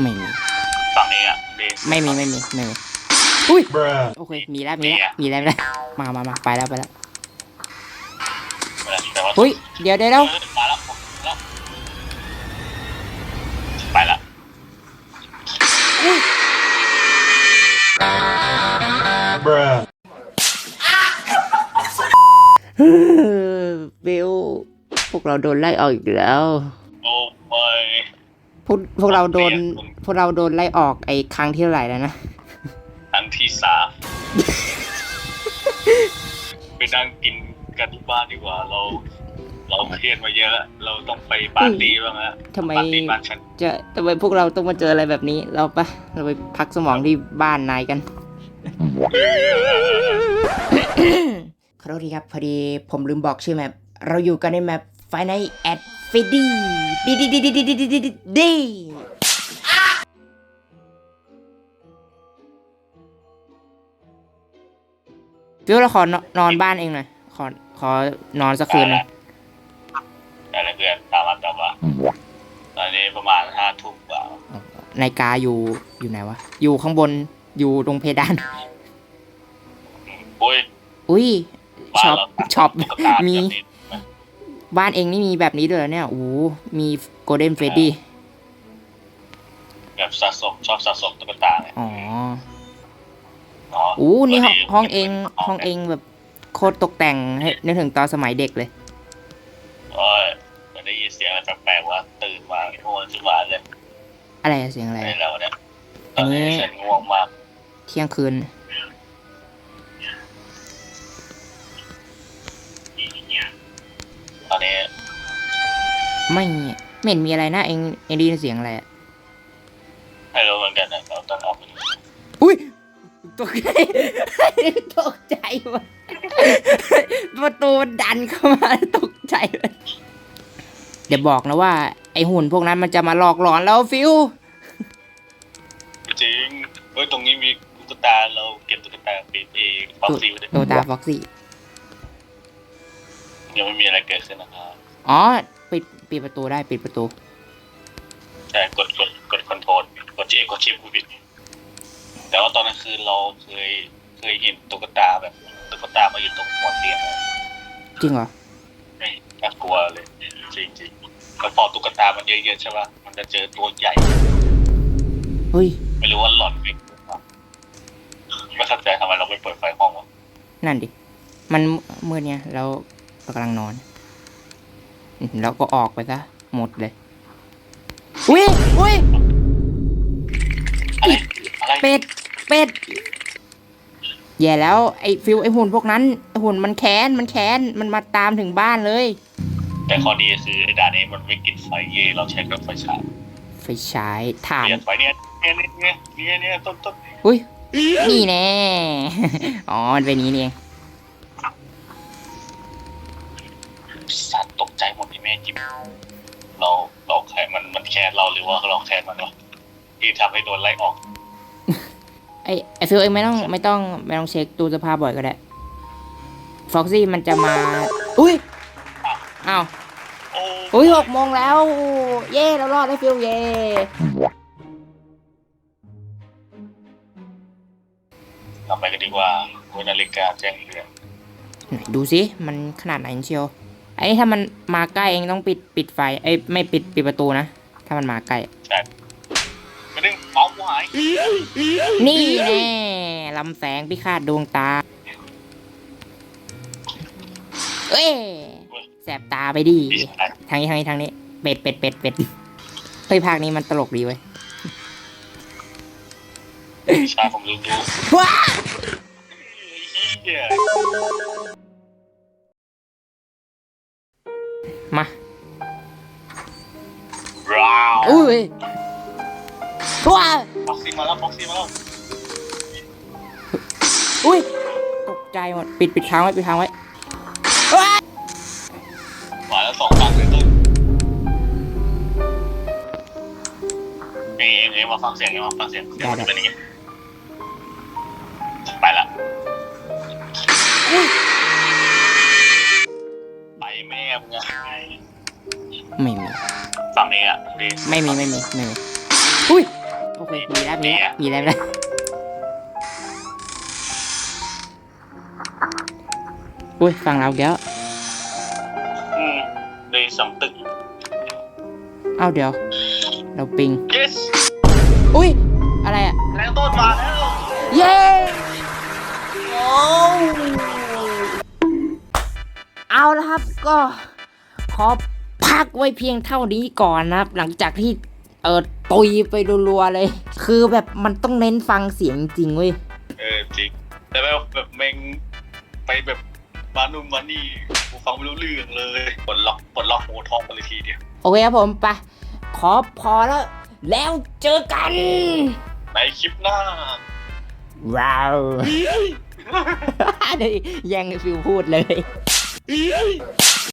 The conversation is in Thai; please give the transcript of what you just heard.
ไม่มี ฝั่งนี้อะดีไม่มีไม่มีไม่มีอุ้ย Bruh. โอเค มีแล้วมีแล้วมีแล้วมีแล้วมามามาไปแล้วไปแล้วแต่ว่าอุ้ยเดี๋ยวเดี๋ยวเดี๋ยวมาแล้วผมแล้วไปละ Bruh. บิลพวกเราโดนไล่ออกอีกแล้ว โอ้ไม่ พวกพวกเราโดน พวกเราโดนไล่ออกไอ้ครั้งที่เท่าไหร่แล้วนะอันที่สามไปนั่งกินกันที่บ้านดีกว่า เรา เราเครียดมาเยอะแล้วเราต้องไปปาร์ตี้บ้างแล้วทำไม ปาร์ตี้บ้านฉันจะทำไมพวกเราต้องมาเจออะไรแบบนี้ เราปะเราไปพักสมองที่บ้านนายกัน ขอโทษทีครับ พอดีผมลืมบอกชื่อแมปเราอยู่กันในแมปไฟในแอด ฟิดี้ดีดีดีดีดีดีดีดีดีฟิวเราขอนนอนบ้านเองหน่อยขอขอนอนสักคืนหนึงได้แล้วเพื่อนตามมาตามมาตอนนี้ประมาณห้าทุ่มกว่า นาฬิกาอยู่อยู่ไหนวะ อยู่ข้างบนอยู่ตรงเพดาน อุ้ย อุ้ยบ้าช็นอปเราช็อปตุ๊กตามี แบบนี้ บ้านเองนี่มีแบบนี้ด้วยเหรอเนี่ย โอ้โหมีโกลเด้นเฟดดี้ แบบสะสมชอบสะสมตุ๊กตาเนี่ยอ๋อเนาะโอ้นี่ห้องพดีห้องเองห้องเองแบบโคตรตกแต่งให้นึกถึงตอนสมัยเด็กเลยโอ้ยมันได้ยินเสียงอะไรแปลกๆว่าตื่นมาง่วงขึ้นมาเลย อะไรอะเสียงอะไรไอ้อะเราเนี่ยตอัอนนนี้นี้ฉันง่วงมาก เที่ยงคืน ไม่ไม่เห็นมีอะไรนะเองเองได้ยินเสียงอะไรอะให้รู้เหมือนกันนะเราต้องออกไปดูอุ้ยตกใจตกใจว่ะประตูมันดันเข้ามาตกใจเลยเดี๋ยวบอกนะว่า ไอหุ่นพวกนั้นมันจะมาหลอกหลอนแล้วฟิวจริงเฮ้ยตรงนี้มีตุ๊กตาเราเก็บตุ๊กตาปีเองฟ็อกซิลโตตาฟ็อกซี่ยังไม่มีอะไรเกิดขึ้นนะครับอ๋อ ปิดปิดประตูได้ปิดประตู แต่กดกดกดคอนโทรลกดเจกดชิปกูผิดแต่ว่าตอนนั้นคือเราเคยเคยเห็นตุ๊กตาแบบตุ๊กตามาอยู่ตรงหัวเตียงอะจริงเหรอไม่น่ากลัวเลยจริงจริงๆแล้วพอตุ๊กตามันเยอะๆใช่ป่ะมันจะเจอตัวใหญ่ เฮ้ย ไม่รู้ว่าหลอนไหมไม่เข้าใจทำไมเราไม่เปิดไฟห้องวะนั่นดิ มันมืดเนี่ยแล้วเรากำลังนอนอืม แล้วก็ออกไปซะหมดเลย อุ้ยอุ้ยอะไรอะไรเป็ด เป็ด แย่แล้วไอ้ฟิวไอ้หุ่นพวกนั้นไอ้หุ่นมันแค้นมันแค้นมันมาตามถึงบ้านเลย แต่ข้อดีคือไอ้ด่านนี้มันไม่กินไฟเยเราใช้รถไฟฉายไฟฉายถ่านเปลี่ยนไฟเนี่ยเนี่ยเนี่ยเนี่ยเนี่ยต้นต้นอุ้ยนี่แน่ อ๋อมันเป็นอย่างนี้นี่เอง ใจหมดที่แม่จิบเราเราแค่มันมันแค้นเราหรือว่าเราแค้นมันวะที่ทำให้โดนไล่ออกไอ้ไอ้ฟิวเองไม่ต้องไม่ต้องไม่ต้องเช็คตู้เสื้อผ้าบ่อยก็ได้ฟ็อกซี่มันจะมา อุ้ยอ้าวโอ้อุ้ยหกโมงแล้ว เย่เรารอดได้ฟิวเย่ทำไปกันดีกว่าเวนาฬิกาแจ้งเตือนไหนดูสิมันขนาดไหนเชียว ไอ้ถ้ามันมาใกล้เองต้องปิดปิดไฟเอ้ยไม่ปิดปิดประตูนะ ถ้ามันมาใกล้ใช่กระดึงเมาส์หายนี่แน่ลำแสงพิฆาตดวงตา เอ้ยแสบตาไปดิพี่ชายทางนี้ทางนี้ทางนี้ เป็ดเป็ดเป็ดเป็ดเฮ้ยภาคนี้มันตลกดีเว้ยพี่ชายผมลืมดูว้าเฮีย มาว้าวอุ้ยว้าฟ็อกซี่มาแล้วฟ็อกซี่มาแล้วอุ้ยตกใจหมดปิดปิดทางไว้ปิดทางไว้ว้ามาแล้วสองฝั่งเลยต้นเอ้ยเอ้ยมาฟังเสียงเอ้ยมาฟังเสียงเสียงมันจะเป็นยังไง ไม่มีฝั่งนี้อะดีไม่มีไม่มีไม่มีอุ้ยโอเคมีแล้วมีแล้วมีแล้วมีแล้วอุ้ยฟังเราแก้วอืมเลยสำตึก เอ้าเดี๋ยว เราปิง yes อุ้ยอะไรอะแรงต้นมาแล้วเย้เอาละครับก็ขอ พักไว้เพียงเท่านี้ก่อนนะครับ หลังจากที่เออตุยไปรัวๆเลย คือแบบมันต้องเน้นฟังเสียงจริงเว้ยเออจริง แต่แบบแบบแมงไปแบบมานุ่มมานี่กูฟังไม่รู้เรื่องเลยปลดล็อกปลดล็อกโมทองไปเลยทีเดียวโอเคครับผมไปขอพอแล้ว แล้วเจอกัน ในคลิปหน้า ว้าวเดี๋ยวแย่งฟิวพูดเลยเ